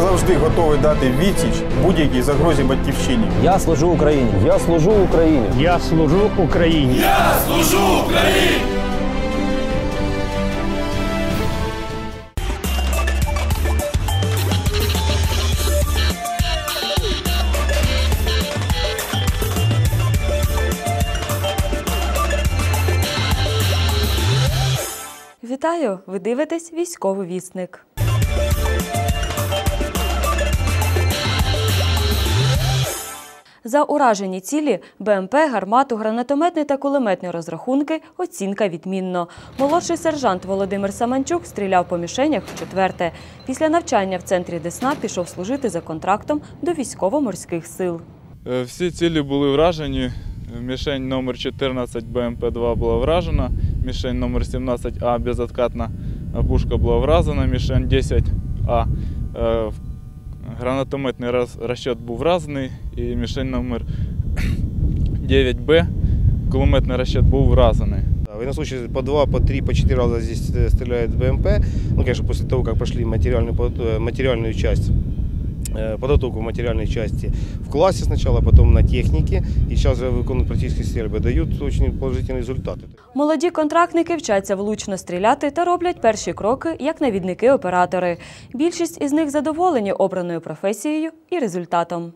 завжди готовий дати відсіч будь-якій загрозі батьківщині. Я служу Україні. Я служу Україні. Я служу Україні. Я служу Україні. Вітаю! Ви дивитесь військовий вісник. За уражені цілі БМП, гармату, гранатометний та кулеметні розрахунки оцінка відмінно. Молодший сержант Володимир Саманчук стріляв по мішенях в четверте. Після навчання в центрі Десна пішов служити за контрактом до військово-морських сил. Е, Всі цілі були вражені. Мішень номер 14 БМП-2 була вражена, мішень номер 17А безоткатна пушка була вразена, мішень 10А е, гранатометний роз- розчет був вразений і мішень номер 9Б кулеметний розчет був вразений. Да, В ином случае по два, по три, по четыре раза здесь э, стреляет БМП. Ну, конечно, после того, как пошли материальную, под- э, материальную часть, э, подготовку материальной части в классе сначала, потом на технике. И сейчас же выполняют практические стрельбы, дают очень положительные результаты. Молоді контрактники вчаться влучно стріляти та роблять перші кроки як навідники-оператори. Більшість із них задоволені обраною професією і результатом.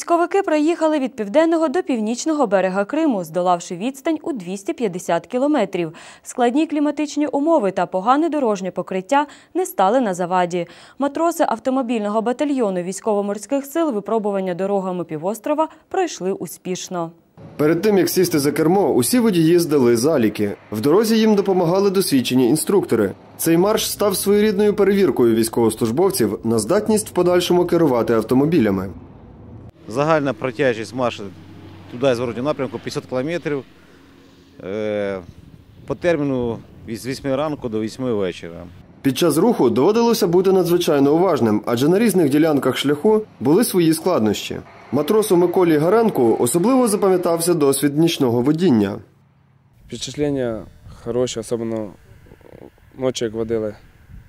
Військовики проїхали від південного до північного берега Криму, здолавши відстань у 250 кілометрів. Складні кліматичні умови та погане дорожнє покриття не стали на заваді. Матроси автомобільного батальйону військово-морських сил випробування дорогами півострова пройшли успішно. Перед тим як сісти за кермо, усі водії здали заліки. В дорозі їм допомагали досвідчені інструктори. Цей марш став своєрідною перевіркою військовослужбовців на здатність в подальшому керувати автомобілями. Загальна протяжність маршу туди і зворотнього напрямку 50 кілометрів. Е, По терміну з 8 ранку до 8 вечора. Під час руху доводилося бути надзвичайно уважним, адже на різних ділянках шляху були свої складнощі. Матросу Миколі Гаренку особливо запам'ятався досвід нічного водіння. Впечатлення хороші, особливо ночі, як водили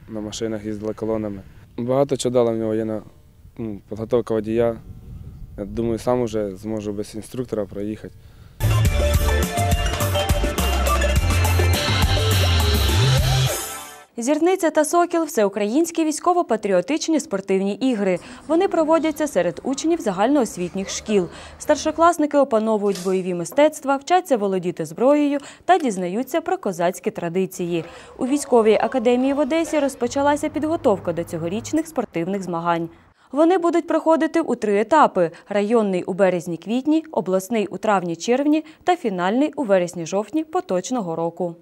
на машинах, їздили колонами. Багато чого дала в нього є на ну, підготовка водія. Думаю, сам уже зможу без інструктора проїхати. Зірниця та Сокіл всеукраїнські військово-патріотичні спортивні ігри. Вони проводяться серед учнів загальноосвітніх шкіл. Старшокласники опановують бойові мистецтва, вчаться володіти зброєю та дізнаються про козацькі традиції. У військовій академії в Одесі розпочалася підготовка до цьогорічних спортивних змагань. Вони будуть проходити у три етапи: районний у березні-квітні, обласний у травні-червні та фінальний у вересні-жовтні поточного року.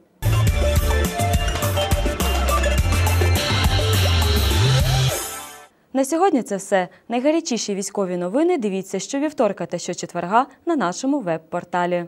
На сьогодні це все. Найгарячіші військові новини дивіться щовівторка та щочетверга на нашому веб-порталі.